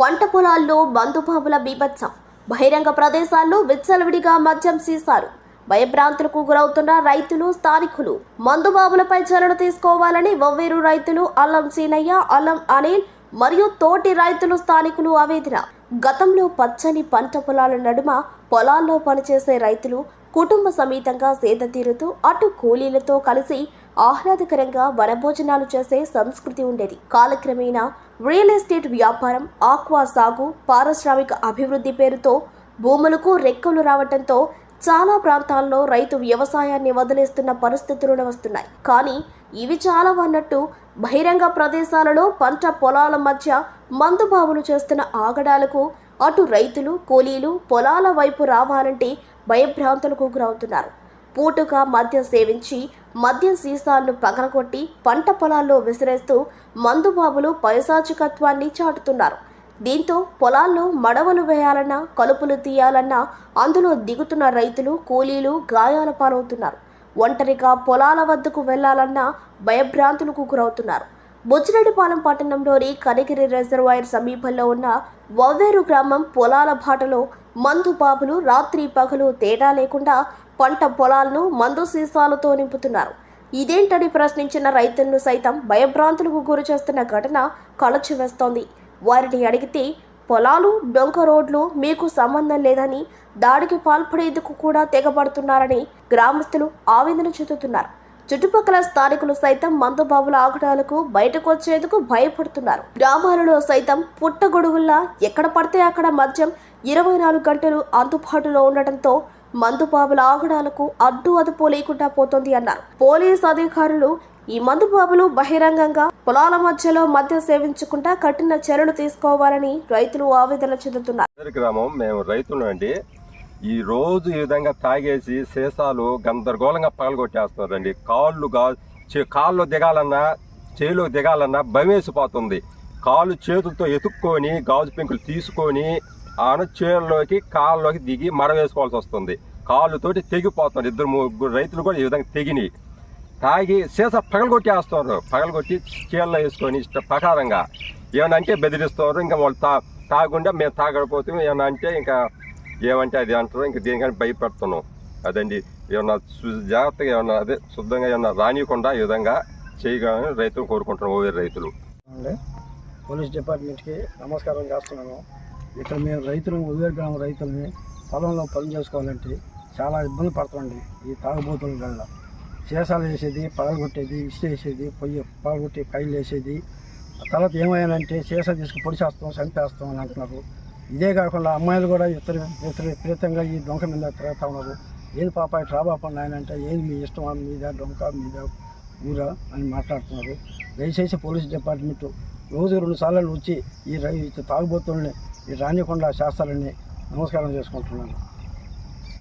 పంట పొలాల్లో బంధుబాబుల బీభత్సం. బహిరంగ ప్రదేశాల్లో విచ్చలవిడిగా మద్యం సీసారు. భయభ్రాంతులకు గురవుతున్న రైతులు స్థానికులు మందుబాబులపై చర్యలు తీసుకోవాలని ఒవ్వేరు రైతులు అల్లం సీనయ్య అల్లం అనిల్ మరియు తోటి రైతులు స్థానికులు ఆవేదన. గతంలో పచ్చని పంట పొలాల నడుమ పొలాల్లో పనిచేసే రైతులు కుటుంబ సమేతంగా సేద తీరుతూ అటు కూలీలతో కలిసి ఆహ్లాదకరంగా వనభోజనాలు చేసే సంస్కృతి ఉండేది. కాలక్రమేణా రియల్ ఎస్టేట్ వ్యాపారం ఆక్వా సాగు పారిశ్రామిక అభివృద్ధి పేరుతో భూములకు రెక్కలు రావటంతో చాలా ప్రాంతాల్లో రైతు వ్యవసాయాన్ని వదిలేస్తున్న పరిస్థితులు వస్తున్నాయి. కానీ ఇవి చాలా అన్నట్టు బహిరంగ ప్రదేశాలలో పంట పొలాల మధ్య మందుబావులు చేస్తున్న ఆగడాలకు అటు రైతులు కూలీలు పొలాల వైపు రావాలంటే భయభ్రాంతులకు గురవుతున్నారు. పూటుగా మద్యం సేవించి మద్యం సీసాలను పగలగొట్టి పంట పొలాల్లో విసిరేస్తూ మందుబాబులు పైశాచికత్వాన్ని చాటుతున్నారు. దీంతో పొలాల్లో మడవలు వేయాలన్నా కలుపులు తీయాలన్నా అందులో దిగుతున్న రైతులు కూలీలు గాయాల పాలవుతున్నారు. ఒంటరిగా పొలాల వద్దకు వెళ్ళాలన్నా భయభ్రాంతులకు గురవుతున్నారు. బుచ్చిరెడ్డిపాలెం పట్టణంలోని కనగిరి రిజర్వాయర్ సమీపంలో ఉన్న వవ్వేరు గ్రామం పొలాల బాటలో మందు బాబులు రాత్రి పగలు తేడా లేకుండా పంట పొలాలను మందు సీసాలతో నింపుతున్నారు. ఇదేంటని ప్రశ్నించిన రైతులను సైతం భయభ్రాంతులకు గురి చేస్తున్న ఘటన కలచివేస్తోంది వారిని అడిగితే పొలాలు డొంక రోడ్లు మీకు సంబంధం లేదని దాడికి పాల్పడేందుకు కూడా తెగబడుతున్నారని గ్రామస్తులు ఆవేదన చెందుతున్నారు. చుట్టుపక్కల స్థానికులు సైతం మందుబాబుల ఆగడాలకు బయటకు వచ్చేందుకు భయపడుతున్నారు. గ్రామాలలో సైతం పుట్టగొడుగుల్లా ఎక్కడ పడితే అక్కడ మద్యం ఇరవై నాలుగు గంటలు అందుబాటులో ఉండటంతో మందుబాబుల ఆగడాలకు అడ్డు అదుపు లేకుండా పోతోంది అన్నారు. పోలీస్ అధికారులు ఈ మందుబాబులు బహిరంగంగా పొలాల మధ్యలో మద్యం సేవించకుండా కఠిన చర్యలు తీసుకోవాలని రైతులు ఆవేదన చెందుతున్నారు. గ్రామం మేము రైతులండి ఈ రోజు ఈ విధంగా తాగేసి సీసాలు గందరగోళంగా పగలగొట్టేస్తున్నారండి. కాళ్ళు గా చే- కాళ్ళు దిగాలన్నా చేలో దిగాలన్నా భయమేసిపోతుంది కాళ్ళు చేతులతో ఎతుక్కొని గాజు పెంకులు తీసుకొని ఆన చేరులోకి కాళ్ళలోకి దిగి మడవేసుకోవాల్సి వస్తుంది. కాళ్ళతోటి తెగిపోతున్నారు. ఇద్దరు ముగ్గురు రైతులు కూడా ఈ విధంగా తెగినాయి. తాగి సీసా పగలగొట్టేస్తున్నారు. పగలగొట్టి చీరలో వేసుకొని ఇష్ట ప్రకారంగా. ఏమన్నా అంటే బెదిరిస్తున్నారు. ఇంకా వాళ్ళు తా తాగుండా మేము తాగకపోతే ఏమన్నా అంటే ఇంకా ఏమంటే అది అంటారు ఇంకా దేనికని భయపడుతున్నాం. అదండి ఏమన్నా జాగ్రత్తగా ఏమన్నా అదే శుద్ధంగా ఏమన్నా రానియకుండా ఈ విధంగా చేయగలని రైతులు కోరుకుంటున్నాం ఓవే రైతులు. పోలీస్ డిపార్ట్మెంట్కి నమస్కారం చేస్తున్నాను. ఇక్కడ మేము రైతులు ఉదయ గ్రామ రైతులని పొలంలో పని చేసుకోవాలంటే చాలా ఇబ్బంది పడుతుంది ఈ తాగుబోతుల వల్ల. చేసాలు వేసేది పగలగొట్టేది ఇసుకేసేది పొయ్యి పగలగొట్టి కైలు వేసేది. ఆ తర్వాత ఏమయ్యానంటే తీసుకు పొడి చేస్తాం చంపేస్తాం అని అంటున్నారు. ఇదే కాకుండా అమ్మాయిలు కూడా ఇతర ఇతర విపరీతంగా ఈ డొంక మీద తిరుగుతూ ఉన్నారు. ఏది పాప ఇటు రాబాప నాయన అంటే ఏది మీ ఇష్టమా మీద? డొంక మీద? ఊరా? అని మాట్లాడుతున్నారు. దయచేసి పోలీస్ డిపార్ట్మెంట్ రోజు రెండు సార్లు వచ్చి ఈ రై తాగుబోతుల్ని ఈ రానియకుండా చేస్తారని నమస్కారం చేసుకుంటున్నాను.